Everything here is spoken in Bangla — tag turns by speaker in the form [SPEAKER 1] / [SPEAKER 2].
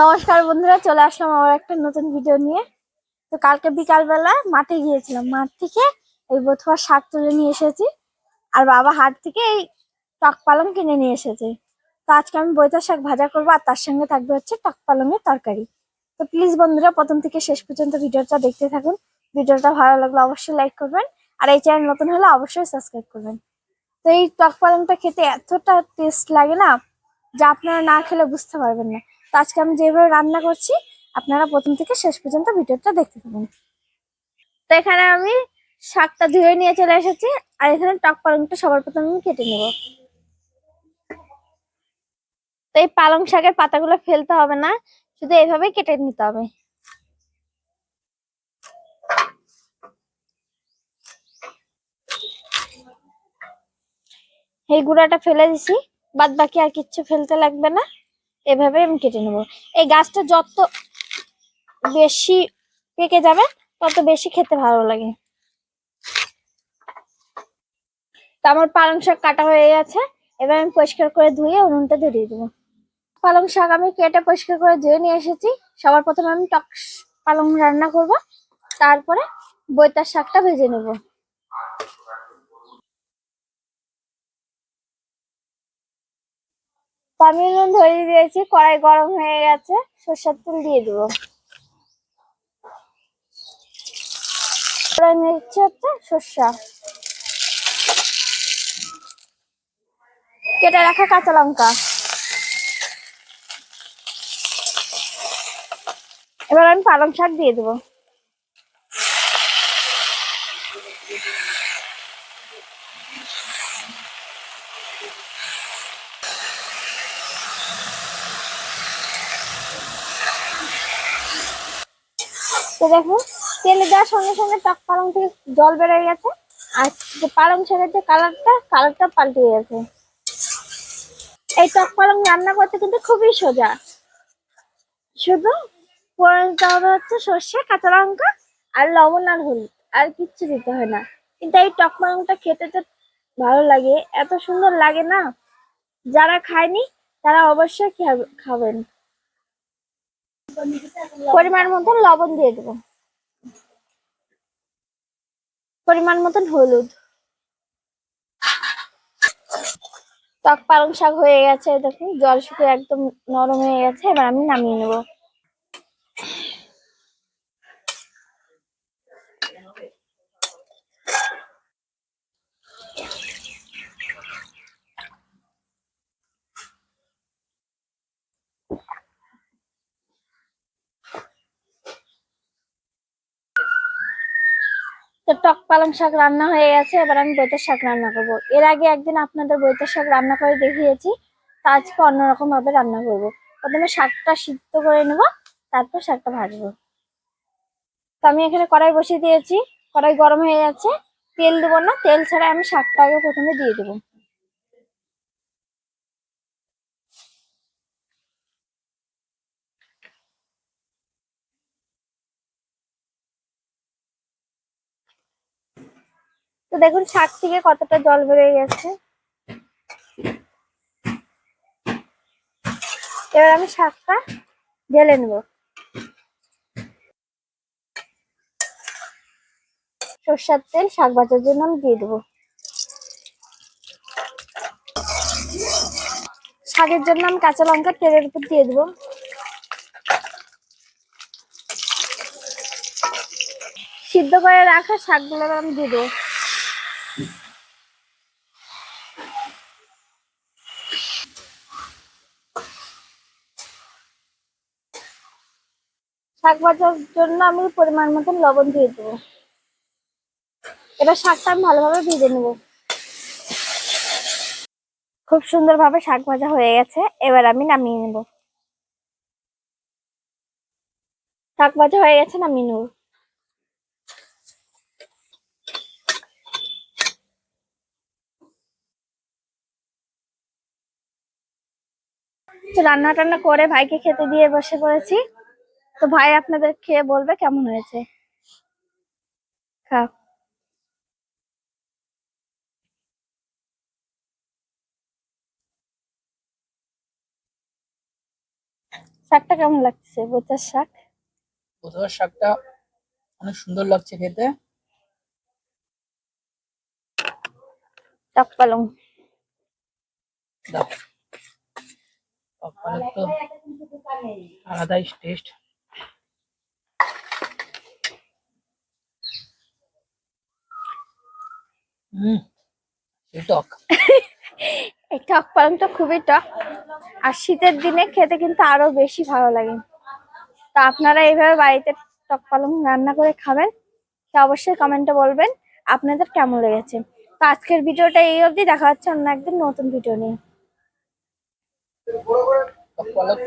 [SPEAKER 1] নমস্কার বন্ধুরা, চলে আসলাম আমার একটা নতুন ভিডিও নিয়ে। তো কালকে বিকালবেলা মাঠে গিয়েছিলাম। মাঠ থেকে এই বথুয়ার শাক তুলে নিয়ে এসেছি। আর বাবা হাট থেকে এই টক পালং কিনে নিয়ে এসেছে। তো আজকে আমি বৈতার শাক ভাজা করব আর তার সঙ্গে থাকবে হচ্ছে টক পালংয়ের তরকারি। তো প্লিজ বন্ধুরা, প্রথম থেকে শেষ পর্যন্ত ভিডিওটা দেখতে থাকুন। ভিডিওটা ভালো লাগলে অবশ্যই লাইক করবেন। আর এই চ্যানেল নতুন হলে অবশ্যই সাবস্ক্রাইব করবেন। তো এই টক পালংটা খেতে এতটা টেস্ট লাগে না, যা আপনারা না খেলে বুঝতে পারবেন না। তো আজকে আমি যেভাবে রান্না করছি, আপনারা প্রথম থেকে শেষ পর্যন্ত ভিডিওটা দেখতে পাবেন তো এখানে আমি শাকটা ধুয়ে নিয়ে চলে এসেছি, আর এখানে টক পালংটা সবার প্রথমে আমি কেটে নেব। তো এই পালং শাকের পাতাগুলো ফেলতে হবে না, শুধু এইভাবেই কেটে নিতে হবে। এই গুঁড়াটা ফেলে দিছি, বাদ বাকি আর কিচ্ছু ফেলতে লাগবে না। এভাবে আমি কেটে নেব। এই গাছটা যত বেশি পেকে যাবে, তত বেশি খেতে ভালো লাগে। তো আমার পালং শাক কাটা হয়ে গেছে। এবার আমি পরিষ্কার করে ধুয়ে উনুনটা ধরিয়ে দেবো। পালং শাক আমি কেটে পরিষ্কার করে ধুয়ে নিয়ে এসেছি। সবার প্রথমে আমি টক পালং রান্না করব। তারপরে বইতার শাকটা ভেজে নেব। আমি উনুন ধরিয়ে দিয়েছি, কড়াই গরম হয়ে গেছে, সর্ষের তেল দিয়ে দেবো। হচ্ছে কেটে রাখা কাঁচা লঙ্কা। এবার আমি পালং শাক দিয়ে দেবো। তো দেখো, তেলে দেওয়ার সঙ্গে সঙ্গে টক পালং থেকে জল বেরিয়ে গেছে। আর যে পালং শাকের যে কালারটা কালারটা পাল্টে গেছে। এই টক পালং রান্না করতে কিন্তু খুবই সোজা। শুধু হচ্ছে সর্ষে, কাঁচা লঙ্কা আর লবণ আর হলুদ, আর কিচ্ছু দিতে হয় না। কিন্তু এই টক পালংটা খেতে তো ভালো লাগে, এত সুন্দর লাগে না? যারা খায়নি, তারা অবশ্যই খাব- খাবেন। পরিমাণ মতন লবণ দিয়ে দেবো। পরিমাণ মতন হলুদ। টক পালং শাক হয়ে গেছে, দেখুন, জল শুকিয়ে একদম নরম হয়ে গেছে, এবার আমি নামিয়ে নেব। টক পালং শাক রান্না হয়ে গেছে, এবার আমি বইটার শাক রান্না করব। এর আগে একদিন আপনাদের বইটার শাক রান্না করে দেখিয়েছি, তা আজকে অন্যরকম ভাবে রান্না করব। প্রথমে শাকটা সিদ্ধ করে নেব, তারপর শাকটা ভাজবো। তো আমি এখানে কড়াই বসিয়ে দিয়েছি, কড়াই গরম হয়ে যাচ্ছে তেল দেবো না, তেল ছাড়া আমি শাকটা আগে প্রথমে দিয়ে দেবো। তো দেখুন শাক থেকে কতটা জল বেরিয়ে গেছে। এবার আমি শাকটা ঢেলে নেব। সর্ষার তেল, শাক ভাজার জন্য আমি দিয়ে দেবো। শাকের জন্য আমি কাঁচা লঙ্কা তেলের উপর দিয়ে দেবো। সিদ্ধ করে রাখা শাকগুলো আমি দিয়ে দেবো। শাক ভাজার জন্য আমি পরিমাণ মতন লবণ দিয়ে দেবো। এবার শাকটা আমি ভালোভাবে ভেজে নেব। খুব সুন্দরভাবে শাক ভাজা হয়ে গেছে, এবার আমি নামিয়ে নেব। শাক ভাজা হয়ে গেছে, নামিয়ে নেব। তো রান্না টান্না করে ভাইকে খেতে দিয়ে বসে পড়েছি। তো ভাই আপনাদের খেয়ে বলবে কেমন হয়েছে? খাও। শাকটা কেমন লাগছে? বোতার শাক?
[SPEAKER 2] বধুয়ার শাকটা অনেক সুন্দর লাগছে খেতে।
[SPEAKER 1] টক পালং।
[SPEAKER 2] আলাদাই টেস্ট হুম টক।
[SPEAKER 1] এই টক পালংটা খুবই টক। আর শীতের দিনে খেতে কিন্তু আরও বেশি ভালো লাগে। তো আপনারা এইভাবে বাড়িতে টক পালং রান্না করে খাবেন তো অবশ্যই কমেন্টে বলবেন আপনাদের কেমন লেগেছে। তো আজকের ভিডিওটা এই অবধি দেখা হচ্ছে অন্য একদিন নতুন ভিডিও নিয়ে।
[SPEAKER 2] টক পালক